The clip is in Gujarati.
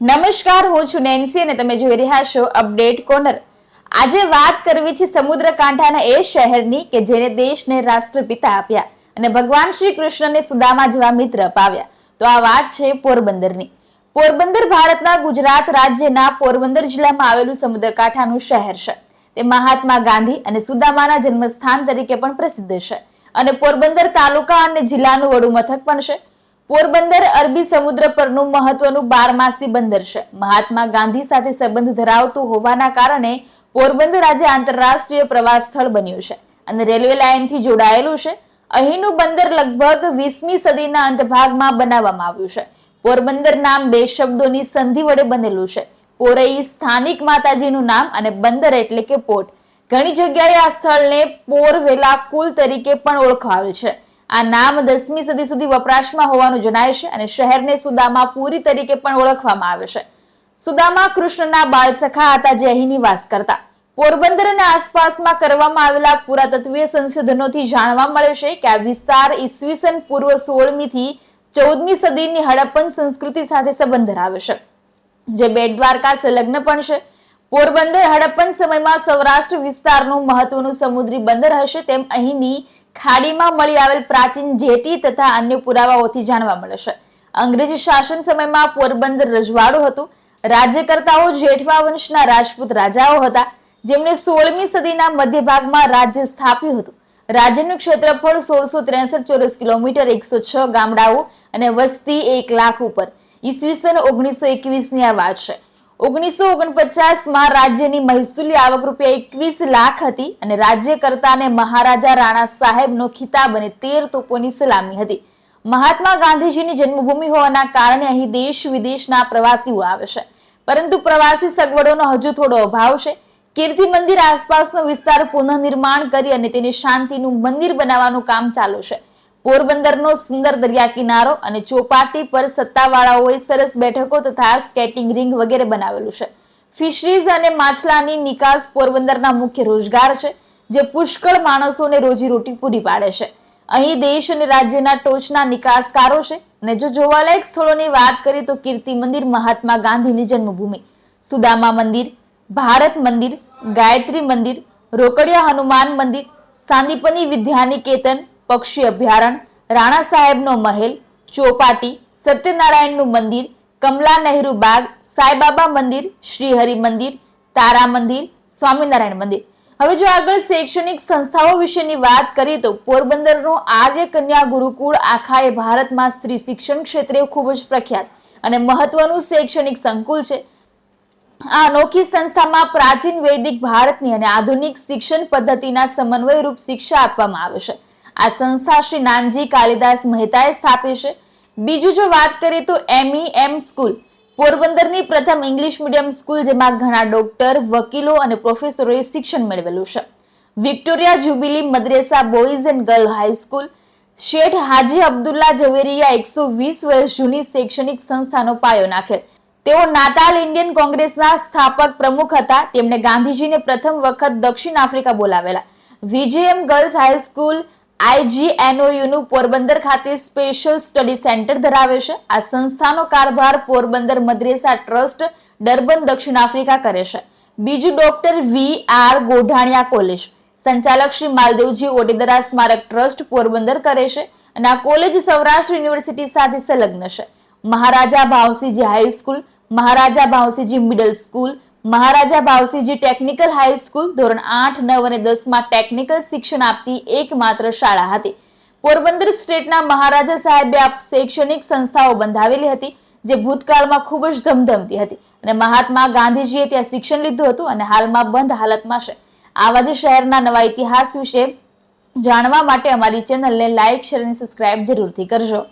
નમસ્કાર, હું છું નેન્સી અને તમે જોઈ રહ્યા છો અપડેટ કોર્નર આજે વાત કરવી છે સમુદ્ર કાંઠાના એ શહેરની કે જેને દેશને રાષ્ટ્રપિતા આપ્યા અને ભગવાન શ્રી કૃષ્ણને સુદામા જેવા મિત્ર અપાવ્યા. તો આ વાત છે પોરબંદરની. પોરબંદર ભારતના ગુજરાત રાજ્યના પોરબંદર જિલ્લામાં આવેલું સમુદ્ર કાંઠાનું શહેર છે. તે મહાત્મા ગાંધી અને સુદામાના જન્મસ્થાન તરીકે પણ પ્રસિદ્ધ છે. અને પોરબંદર તાલુકા અને જિલ્લાનું વડું મથક પણ છે. પોરબંદર અરબી સમુદ્ર પરનું મહત્વનું બારમાસી બંદર છે. મહાત્મા ગાંધી સાથે સંબંધ ધરાવતું હોવાના કારણે પોરબંદર આજે આંતરરાષ્ટ્રીય પ્રવાસ સ્થળ બન્યું છે અને રેલવે લાઇનથી જોડાયેલું છે. અહીંનું બંદર લગભગ વીસમી સદીના અંતભાગમાં બનાવવામાં આવ્યું છે. પોરબંદર નામ બે શબ્દોની સંધિ વડે બનેલું છે. પોરઈ સ્થાનિક માતાજીનું નામ અને બંદર એટલે કે પોર્ટ ઘણી જગ્યાએ આ સ્થળને પોરવેલા કુલ તરીકે પણ ઓળખાવેલ છે. આ નામ દસમી સદી સુધી વપરાશમાં હોવાનું જણાય છે અને શહેરને સુદામા પુરી તરીકે પણ ઓળખવામાં આવે છે. સુદામા કૃષ્ણના બાળસખા હતા જે અહીં નિવાસ કરતા. પોરબંદર અને આસપાસમાં કરવામાં આવેલા પુરાતત્વીય સંશોધનોથી જાણવા મળે છે કે આ વિસ્તાર ઈસવીસન પૂર્વ સોળમી થી ચૌદમી સદીની હડપ્પન સંસ્કૃતિ સાથે સંબંધ ધરાવે છે. જે બેટ દ્વારકા સંલગ્ન પણ છે. પોરબંદર હડપ્પન સમયમાં સૌરાષ્ટ્ર વિસ્તારનું મહત્વનું સમુદ્રી બંદર હશે તેમ અહીંની ખાડીમાં મળી આવેલ પ્રાચીન જેટી તથા અન્ય પુરાવાઓથી જાણવા મળે છે. અંગ્રેજી શાસન સમયમાં પોરબંદર રજવાડું હતું. રાજ્યકર્તાઓ જેઠવા વંશના રાજપૂત રાજાઓ હતા, જેમણે સોળમી સદીના મધ્ય ભાગમાં રાજ્ય સ્થાપ્યું હતું. રાજ્યનું ક્ષેત્રફળ સોળસો ત્રેસઠ ચોરસ કિલોમીટર એકસો છ ગામડાઓ અને વસ્તી એક લાખ ઉપર. ઈસવીસન ઓગણીસો એકવીસની આ વાત છે. ઓગણીસો ઓગણપચાસમાં રાજ્યની મહેસૂલી આવક રૂપિયા એકવીસ લાખ હતી અને રાજ્ય કરતાને મહારાજા રાણા સાહેબનો ખિતાબ અને તેર તોપોની સલામી હતી. મહાત્મા ગાંધીજીની જન્મભૂમિ હોવાના કારણે અહીં દેશ વિદેશના પ્રવાસીઓ આવે છે. પરંતુ પ્રવાસી સગવડોનો હજુ થોડો અભાવ છે. કીર્તિ મંદિર આસપાસનો વિસ્તાર પુનઃનિર્માણ કરી અને તેને શાંતિનું મંદિર બનાવવાનું કામ ચાલુ છે. પોરબંદરનો સુંદર દરિયા કિનારો અને ચોપાટી પર સત્તાવાળાઓએ સરસ બેઠકો તથા સ્કેટિંગ રિંગ વગેરે બનાવેલું છે. ફિશરીઝ અને માછલાની નિકાસ પોરબંદરના મુખ્ય રોજગાર છે, જે પુષ્કળ માણસોને રોજીરોટી પૂરી પાડે છે. અહીં દેશ અને રાજ્યના ટોચના નિકાસકારો છે અને જો જોવાલાયક સ્થળોની વાત કરીએ તો કીર્તિ મંદિર, મહાત્મા ગાંધીની જન્મભૂમિ, સુદામા મંદિર, ભારત મંદિર, ગાયત્રી મંદિર, રોકડિયા હનુમાન મંદિર, સાંદીપની વિદ્યાનિકેતન પક્ષી અભયારણ્ય, રાણા સાહેબનો મહેલ, ચોપાટી, સત્યનારાયણનું મંદિર, કમલા નહેરુ બાગ, સાંઈબાબા મંદિર, શ્રીહરિ મંદિર, તારા મંદિર, સ્વામિનારાયણ મંદિર. હવે જો આગળ શૈક્ષણિક સંસ્થાઓ વિશેની વાત કરીએ તો પોરબંદરનું આર્ય કન્યા ગુરુકુળ આખાએ ભારતમાં સ્ત્રી શિક્ષણ ક્ષેત્રે ખૂબ જ પ્રખ્યાત અને મહત્વનું શૈક્ષણિક સંકુલ છે. આ અનોખી સંસ્થામાં પ્રાચીન વૈદિક ભારતની અને આધુનિક શિક્ષણ પદ્ધતિના સમન્વય રૂપ શિક્ષા આપવામાં આવે છે. આ સંસ્થા શ્રી નાનજી કાલિદાસ મહેતાએ સ્થાપી છે. બીજું જો વાત કરીએ તો એમ સ્કૂલ. પોરબંદરની પ્રથમ ઇંગ્લિશ મીડિયમ સ્કૂલ જેમાં ઘણા ડોક્ટર, વકીલો અને પ્રોફેસરોએ શિક્ષણ મેળવેલું છે. Victoria jubilee Madressa boys and girl high school Sheth Haji Abdulla ઝવેરિયા એકસો વીસ વર્ષ જૂની શૈક્ષણિક સંસ્થાનો પાયો નાખેલ. તેઓ નાતાલ ઇન્ડિયન કોંગ્રેસના સ્થાપક પ્રમુખ હતા. તેમણે ગાંધીજીને પ્રથમ વખત દક્ષિણ Africa બોલાવેલા. VJM girls high school IGNOU નું પોરબંદર ખાતે સ્પેશિયલ સ્ટડી સેન્ટર ધરાવે છે. આ સંસ્થાનો કારભાર પોરબંદર મદ્રેસા ટ્રસ્ટ ડર્બન દક્ષિણ આફ્રિકા કરે છે. બીજું doctor V R Godhaniya college. સંચાલક શ્રી માલદેવજી ઓડેદરા સ્મારક ટ્રસ્ટ પોરબંદર કરે છે અને આ કોલેજ સૌરાષ્ટ્ર યુનિવર્સિટી સાથે સંલગ્ન છે. મહારાજા ભાવસીજી હાઈસ્કૂલ મહારાજા ભાવસીજી middle school Maharaja Bhavsiji technical high school ધોરણ આઠ, નવ અને દસમાં ટેકનિકલ શિક્ષણ આપતી એકમાત્ર શાળા હતી. પોરબંદર સ્ટેટના મહારાજા સાહેબે આ શૈક્ષણિક સંસ્થાઓ બંધાવેલી હતી, જે ભૂતકાળમાં ખૂબ જ ધમધમતી હતી અને મહાત્મા ગાંધીજીએ ત્યાં શિક્ષણ લીધું હતું અને હાલમાં બંધ હાલતમાં છે. આવા જ શહેરના નવા ઇતિહાસ વિશે જાણવા માટે અમારી ચેનલને લાઇક શેર અને સબસ્ક્રાઇબ જરૂરથી કરજો.